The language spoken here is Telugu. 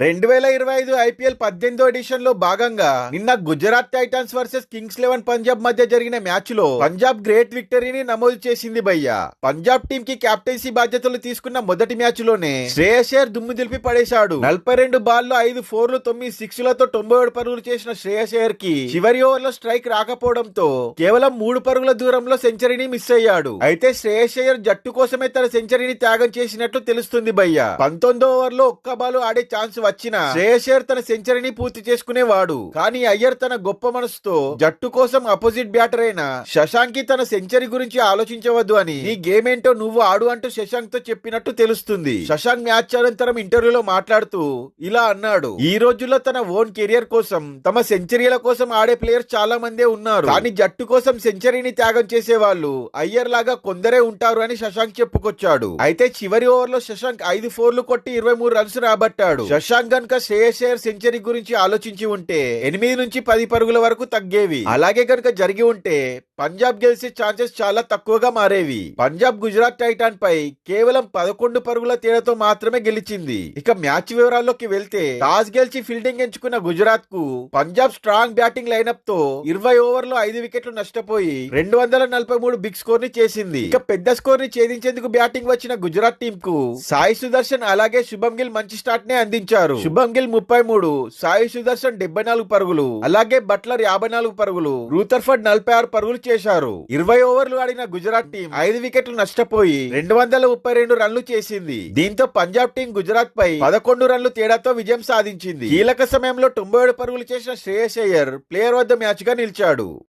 రెండు వేల ఇరవై ఐదు ఐపీఎల్ పద్దెనిమిదో ఎడిషన్లో భాగంగా నిన్న Gujarat Titans versus Kings Eleven Punjab మధ్య జరిగిన మ్యాచ్లో పంజాబ్ గ్రేట్ విక్టరీని నమోదు చేసింది భయ్య. పంజాబ్ టీం కి కెప్టెన్సీ బాధ్యతలు తీసుకున్న మొదటి మ్యాచ్లోనే శ్రేయస్ దుమ్ము దిలిపి పడేశాడు. నలభై రెండు బాల్లో ఐదు ఫోర్లు తొమ్మిది సిక్స్లతో తొంభై ఏడు పరుగులు చేసిన శ్రేయస్కి చివరి ఓవర్లో స్ట్రైక్ రాకపోవడంతో కేవలం మూడు పరుగుల దూరంలో సెంచరీని మిస్ అయ్యాడు. అయితే శ్రేయస్ జట్టు కోసమే తన సెంచరీని త్యాగం చేసినట్లు తెలుస్తుంది భయ్య. పంతొమ్మిదో ఓవర్లో ఒక్క బాలు ఆడే ఛాన్స్ వచ్చిన శ్రేయస్ తన సెంచరీని పూర్తి చేసుకునేవాడు. కానీ అయ్యర్ తన గొప్ప మనసుతో జట్టు కోసం అపోజిట్ బ్యాటర్ అయిన శశాంక్కి తన సెంచరీ గురించి ఆలోచించవద్దు అని నీ గేమ్ ఏంటో నువ్వు ఆడు అంటూ శశాంక్తో చెప్పినట్టు తెలుస్తుంది. శశాంక్ మ్యాచ్ అనంతరం ఇంటర్వ్యూలో మాట్లాడుతూ ఇలా అన్నాడు. ఈ రోజుల్లో తన ఓన్ కెరియర్ కోసం తమ సెంచరీల కోసం ఆడే ప్లేయర్స్ చాలా మందే ఉన్నారు. కానీ జట్టు కోసం సెంచరీని త్యాగం చేసే వాళ్ళు అయ్యర్ లాగా కొందరే ఉంటారు అని శశాంక్ చెప్పుకొచ్చాడు. అయితే చివరి ఓవర్లో శశాంక్ ఐదు ఫోర్లు కొట్టి ఇరవై మూడు రన్స్ రాబట్టాడు. శశాంక్ గనుక శ్రేయస్ అయ్యర్ సెంచరీ గురించి ఆలోచించి ఉంటే ఎనిమిది నుంచి పది పరుగుల వరకు తగ్గేవి. అలాగే గనుక జరిగి ఉంటే పంజాబ్ గెలిచే ఛాన్సెస్ చాలా తక్కువగా మారేవి. పంజాబ్ గుజరాత్ టైటాన్ పై కేవలం పదకొండు పరుగుల తేడాతో మాత్రమే గెలిచింది. ఇక మ్యాచ్ వివరాల్లోకి వెళ్తే టాస్ గెలిచి ఫీల్డింగ్ ఎంచుకున్న గుజరాత్కు పంజాబ్ స్ట్రాంగ్ బ్యాటింగ్ లైనప్తో ఇరవై ఓవర్లు ఐదు వికెట్లు నష్టపోయి రెండు వందల నలభై మూడు బిగ్ స్కోర్ని చేసింది. ఇక పెద్ద స్కోర్ని ఛేదించేందుకు బ్యాటింగ్ వచ్చిన గుజరాత్ టీం కు సాయి సుదర్శన్ అలాగే శుభం గిల్ మంచి స్టార్ట్ నే అందించారు. శుభం గిల్ ముప్పై మూడు సాయి సుదర్శన్ డెబ్బై నాలుగు పరుగులు అలాగే బట్లర్ యాభై నాలుగు పరుగులు రూతర్ఫర్డ్ నలభై ఆరు పరుగులు చేశారు. ఇరవై ఓవర్లు ఆడిన గుజరాత్ టీం ఐదు వికెట్లు నష్టపోయి రెండు వందల ముప్పై రెండు రన్లు చేసింది. దీంతో పంజాబ్ టీం గుజరాత్ పై పదకొండు రన్లు తేడాతో విజయం సాధించింది. కీలక సమయంలో తొంభై ఏడు పరుగులు చేసిన శ్రేయస్ అయ్యర్ ప్లేయర్ వద్ద మ్యాచ్గా నిలిచాడు.